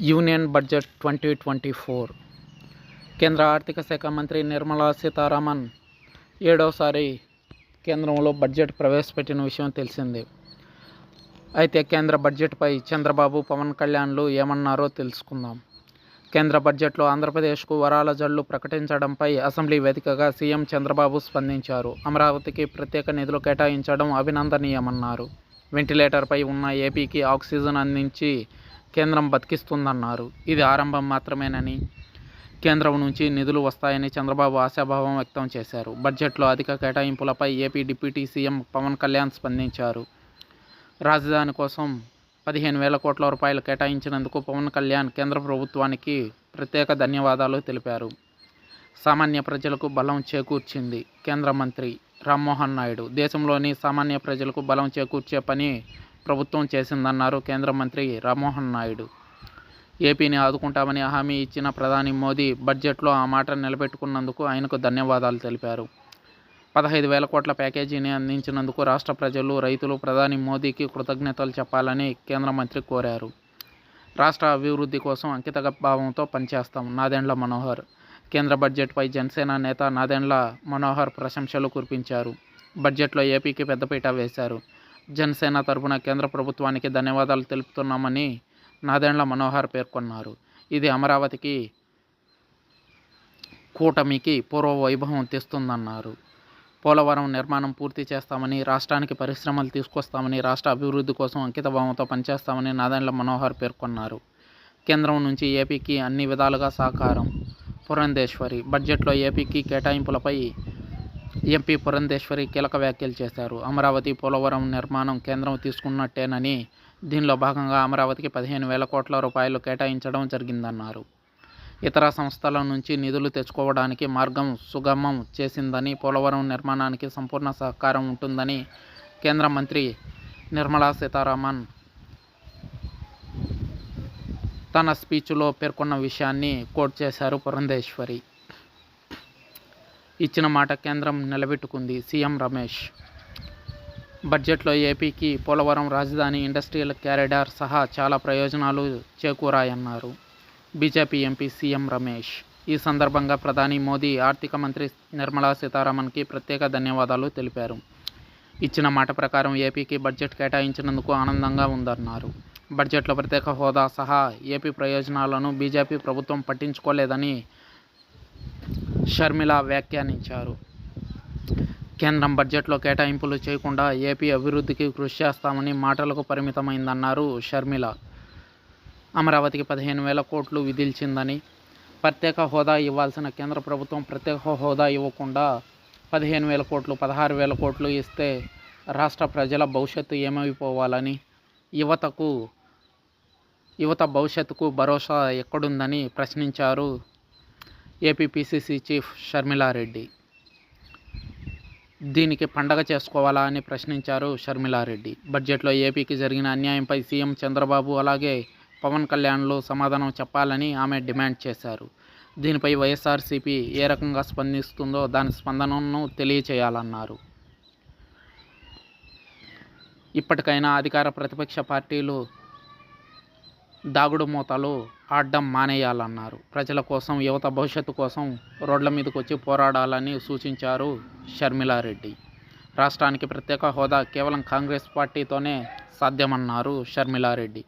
Union budget twenty twenty four. కేంద్ర ఆర్థిక శాఖ మంత్రి నిర్మలా సీతారామన్ ఏడవసారి కేంద్రంలో బడ్జెట్ ప్రవేశపెట్టిన విషయం తెలిసిందే. అయితే కేంద్ర బడ్జెట్పై చంద్రబాబు పవన్ కళ్యాణ్లు ఏమన్నారో తెలుసుకుందాం. కేంద్ర బడ్జెట్లో ఆంధ్రప్రదేశ్కు వరాల జల్లు ప్రకటించడంపై అసెంబ్లీ వేదికగా సీఎం చంద్రబాబు స్పందించారు. అమరావతికి ప్రత్యేక నిధులు కేటాయించడం అభినందనీయమన్నారు. వెంటిలేటర్పై ఉన్న ఏపీకి ఆక్సిజన్ అందించి కేంద్రం బతికిస్తుందన్నారు. ఇది ఆరంభం మాత్రమేనని కేంద్రం నుంచి నిధులు వస్తాయని చంద్రబాబు ఆశాభావం వ్యక్తం చేశారు. బడ్జెట్లో అధిక కేటాయింపులపై AP deputy CM Pawan Kalyan స్పందించారు. రాజధాని కోసం పదిహేను వేల కోట్ల రూపాయలు కేటాయించినందుకు పవన్ కళ్యాణ్ కేంద్ర ప్రభుత్వానికి ప్రత్యేక ధన్యవాదాలు తెలిపారు. సామాన్య ప్రజలకు బలం చేకూర్చింది కేంద్ర మంత్రి రామ్మోహన్ నాయుడు. దేశంలోని సామాన్య ప్రజలకు బలం చేకూర్చే పని ప్రభుత్వం చేసిందన్నారు కేంద్ర మంత్రి రామ్మోహన్ నాయుడు. ఏపీని ఆదుకుంటామని హామీ ఇచ్చిన ప్రధాని మోదీ బడ్జెట్లో ఆ మాట నిలబెట్టుకున్నందుకు ఆయనకు ధన్యవాదాలు తెలిపారు. పదహైదు వేల కోట్ల ప్యాకేజీని అందించినందుకు రాష్ట్ర ప్రజలు రైతులు ప్రధాని మోదీకి కృతజ్ఞతలు చెప్పాలని కేంద్ర మంత్రి కోరారు. రాష్ట్ర అభివృద్ధి కోసం అంకిత భావంతో పనిచేస్తాం. నాదెండ్ల మనోహర్. కేంద్ర బడ్జెట్పై జనసేన నేత నాదెండ్ల మనోహర్ ప్రశంసలు కురిపించారు. బడ్జెట్లో ఏపీకి పెద్దపీట వేశారు. జనసేన తరఫున కేంద్ర ప్రభుత్వానికి ధన్యవాదాలు తెలుపుతున్నామని నాదెండ్ల మనోహర్ పేర్కొన్నారు. ఇది అమరావతికి కూటమికి పూర్వ వైభవం తెస్తుందన్నారు. పోలవరం నిర్మాణం పూర్తి చేస్తామని రాష్ట్రానికి పరిశ్రమలు తీసుకొస్తామని రాష్ట్ర అభివృద్ధి కోసం అంకితభావంతో పనిచేస్తామని నాదెండ్ల మనోహర్ పేర్కొన్నారు. కేంద్రం నుంచి ఏపీకి అన్ని విధాలుగా సహకారం. పురంధేశ్వరి బడ్జెట్లో ఏపీకి కేటాయింపులపై ఎంపీ పురంధేశ్వరి కీలక వ్యాఖ్యలు చేశారు. అమరావతి పోలవరం నిర్మాణం కేంద్రం తీసుకున్నట్టేనని దీనిలో భాగంగా అమరావతికి పదిహేను వేల కోట్ల రూపాయలు కేటాయించడం జరిగిందన్నారు. ఇతర సంస్థల నుంచి నిధులు తెచ్చుకోవడానికి మార్గం సుగమం చేసిందని పోలవరం నిర్మాణానికి సంపూర్ణ సహకారం ఉంటుందని కేంద్ర మంత్రి నిర్మలా సీతారామన్ తన స్పీచ్లో పేర్కొన్న విషయాన్ని కోట్ చేశారు పురంధేశ్వరి. ఇచ్చిన మాట కేంద్రం నిలబెట్టుకుంది సీఎం రమేష్. బడ్జెట్లో ఏపీకి పోలవరం రాజధాని ఇండస్ట్రియల్ క్యారిడార్ సహా చాలా ప్రయోజనాలు చేకూరాయన్నారు బీజేపీ ఎంపీ సీఎం రమేష్. ఈ సందర్భంగా ప్రధాని మోదీ ఆర్థిక మంత్రి నిర్మలా సీతారామన్కి ప్రత్యేక ధన్యవాదాలు తెలిపారు. ఇచ్చిన మాట ప్రకారం ఏపీకి బడ్జెట్ కేటాయించినందుకు ఆనందంగా ఉందన్నారు. బడ్జెట్లో ప్రత్యేక హోదా సహా ఏపీ ప్రయోజనాలను బీజేపీ ప్రభుత్వం పట్టించుకోలేదని షర్మిల వ్యాఖ్యానించారు. కేంద్రం బడ్జెట్లో కేటాయింపులు చేయకుండా ఏపీ అభివృద్ధికి కృషి చేస్తామని మాటలకు పరిమితమైందన్నారు షర్మిల. అమరావతికి పదిహేను వేల కోట్లు విధిల్చిందని ప్రత్యేక హోదా ఇవ్వాల్సిన కేంద్ర ప్రభుత్వం ప్రత్యేక హోదా ఇవ్వకుండా పదిహేను వేల కోట్లు పదహారు వేల కోట్లు ఇస్తే రాష్ట్ర ప్రజల భవిష్యత్తు ఏమైపోవాలని యువతకు యువత భవిష్యత్తుకు భరోసా ఎక్కడుందని ప్రశ్నించారు ఏపీపీసీసీ చీఫ్ షర్మిలారెడ్డి. దీనికి పండగ చేసుకోవాలా అని ప్రశ్నించారు షర్మిలారెడ్డి. బడ్జెట్లో ఏపీకి జరిగిన అన్యాయంపై సీఎం చంద్రబాబు అలాగే పవన్ కళ్యాణ్లు సమాధానం చెప్పాలని ఆమె డిమాండ్ చేశారు. దీనిపై వైఎస్ఆర్సీపీ ఏ రకంగా స్పందిస్తుందో దాని స్పందనను తెలియచేయాలన్నారు. ఇప్పటికైనా అధికార ప్రతిపక్ష పార్టీలు దాగుడు మూతలు ఆడడం మానేయాలన్నారు. ప్రజల కోసం యువత భవిష్యత్తు కోసం రోడ్ల మీదకి వచ్చి పోరాడాలని సూచించారు షర్మిలారెడ్డి. రాష్ట్రానికి ప్రత్యేక హోదా కేవలం కాంగ్రెస్ పార్టీతోనే సాధ్యమన్నారు షర్మిలారెడ్డి.